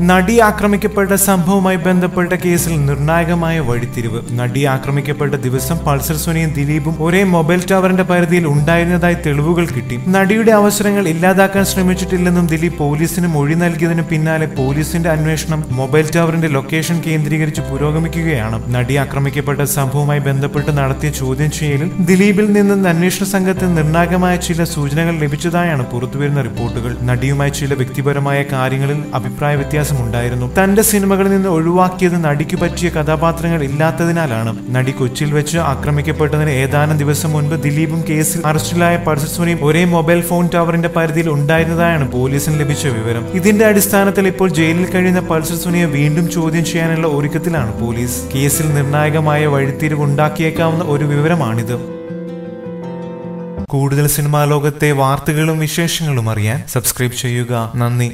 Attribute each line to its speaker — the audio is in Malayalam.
Speaker 1: നടി ആക്രമിക്കപ്പെട്ട സംഭവവുമായി ബന്ധപ്പെട്ട കേസിൽ നിർണായകമായ വഴിത്തിരിവ്. നടി ആക്രമിക്കപ്പെട്ട ദിവസം പൾസർ സുനിയും ദിലീപും ഒരേ മൊബൈൽ ടവറിന്റെ പരിധിയിൽ ഉണ്ടായിരുന്നതായി തെളിവുകൾ കിട്ടി. നടിയുടെ അവസരങ്ങൾ ഇല്ലാതാക്കാൻ ശ്രമിച്ചിട്ടില്ലെന്നും ദിലീപ് പോലീസിന് മൊഴി നൽകിയതിനു പിന്നാലെ പോലീസിന്റെ അന്വേഷണം മൊബൈൽ ടവറിന്റെ ലൊക്കേഷൻ കേന്ദ്രീകരിച്ച് പുരോഗമിക്കുകയാണ്. നടി ആക്രമിക്കപ്പെട്ട സംഭവവുമായി ബന്ധപ്പെട്ട് നടത്തിയ ചോദ്യം ചെയ്യലിൽ ദിലീപിൽ നിന്ന് അന്വേഷണ സംഘത്തിന് നിർണായകമായ ചില സൂചനകൾ ലഭിച്ചതായാണ് പുറത്തുവരുന്ന റിപ്പോർട്ടുകൾ. നടിയുമായി ചില വ്യക്തിപരമായ കാര്യങ്ങളിൽ അഭിപ്രായ വ്യത്യാസമുണ്ടായിരുന്നു. തന്റെ സിനിമകളിൽ നിന്ന് ഒഴിവാക്കിയത് നടിക്ക് പറ്റിയ കഥാപാത്രങ്ങൾ ഇല്ലാത്തതിനാലാണ്. നടി കൊച്ചിയിൽ വെച്ച് ആക്രമിക്കപ്പെട്ടതിന് ഏതാനും ദിവസം മുൻപ് ദിലീപും കേസിൽ അറസ്റ്റിലായ പർസസ്വനിയും ഒരേ മൊബൈൽ ഫോൺ ടവറിന്റെ പരിധിയിൽ ഉണ്ടായിരുന്നതായാണ് പോലീസിന് ലഭിച്ച വിവരം. ഇതിന്റെ അടിസ്ഥാനത്തിൽ ഇപ്പോൾ ജയിലിൽ കഴിയുന്ന പർസസ്വനിയെ വീണ്ടും ചോദ്യം ചെയ്യാനുള്ള ഒരുക്കത്തിലാണ് പോലീസ്. കേസിൽ നിർണായകമായ വഴിത്തിരിവ് ഉണ്ടാക്കിയേക്കാവുന്ന ഒരു വിവരമാണിത്. കൂടുതൽ സിനിമാ ലോകത്തെ വാർത്തകളും വിശേഷങ്ങളും അറിയാൻ സബ്സ്ക്രൈബ് ചെയ്യുക. നന്ദി.